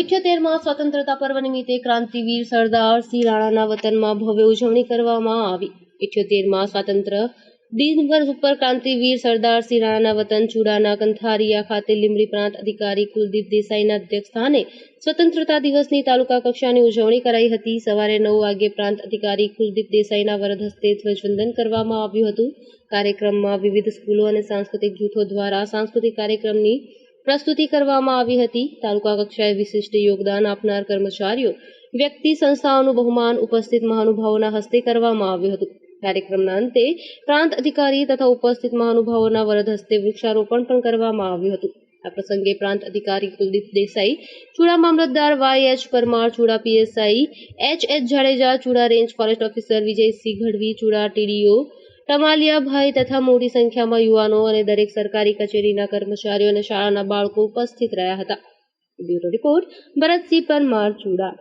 સુરતમાં સ્વતંત્રતા પર્વ નિમિત્તે ક્રાંતિવીર સરદાર સિંહ રાણાના વતનમાં ભવ્ય ઉજવણી કરવામાં આવી. ઇઠ્યોતેરમાં સ્વાતંત્ર દિનભર ઉપર ક્રાંતિવીર સરદાર સિંહ રાણાના વતન ચુડાના કંથારિયા ખાતે લીંબડી પ્રાંત અધિકારી કુલદીપ દેસાઈના અધ્યક્ષસ્થાને સ્વતંત્રતા દિવસની તાલુકા કક્ષાની ઉજવણી કરાઈ હતી. સવારે નવ વાગ્યે પ્રાંત અધિકારી કુલદીપ દેસાઈના વરદ હસ્તે ધ્વજવંદન કરવામાં આવ્યું હતું. કાર્યક્રમમાં વિવિધ સ્કૂલો અને સાંસ્કૃતિક જૂથો દ્વારા સાંસ્કૃતિક કાર્યક્રમની પ્રસ્તુતિ કરવામાં આવી હતી. તાલુકા કક્ષાએ વિશિષ્ટ યોગદાન આપનાર કર્મચારીઓ, વ્યક્તિ, સંસ્થાઓનું બહુમાન, ઉપસ્થિત મહાનુભાવોના હસ્તે કરવામાં આવ્યું હતું. કાર્યક્રમના અંતે પ્રાંત અધિકારી તથા ઉપસ્થિત મહાનુભાવોના વરદ હસ્તે વૃક્ષારોપણ પણ કરવામાં આવ્યું હતું. આ પ્રસંગે પ્રાંત અધિકારી કુલદીપ દેસાઈ, ચુડા મામલતદાર Y H Parmar, Chuda PSI H H Jadeja, Chuda range forest officer Vijaysinh Gadhvi, Chuda TDO Tamaliyabhai તથા મોટી સંખ્યામાં યુવાનો અને દરેક સરકારી કચેરીના કર્મચારીઓ અને શાળાના બાળકો ઉપસ્થિત રહ્યા હતા. Bureau report Bharatsinh Parmar Chuda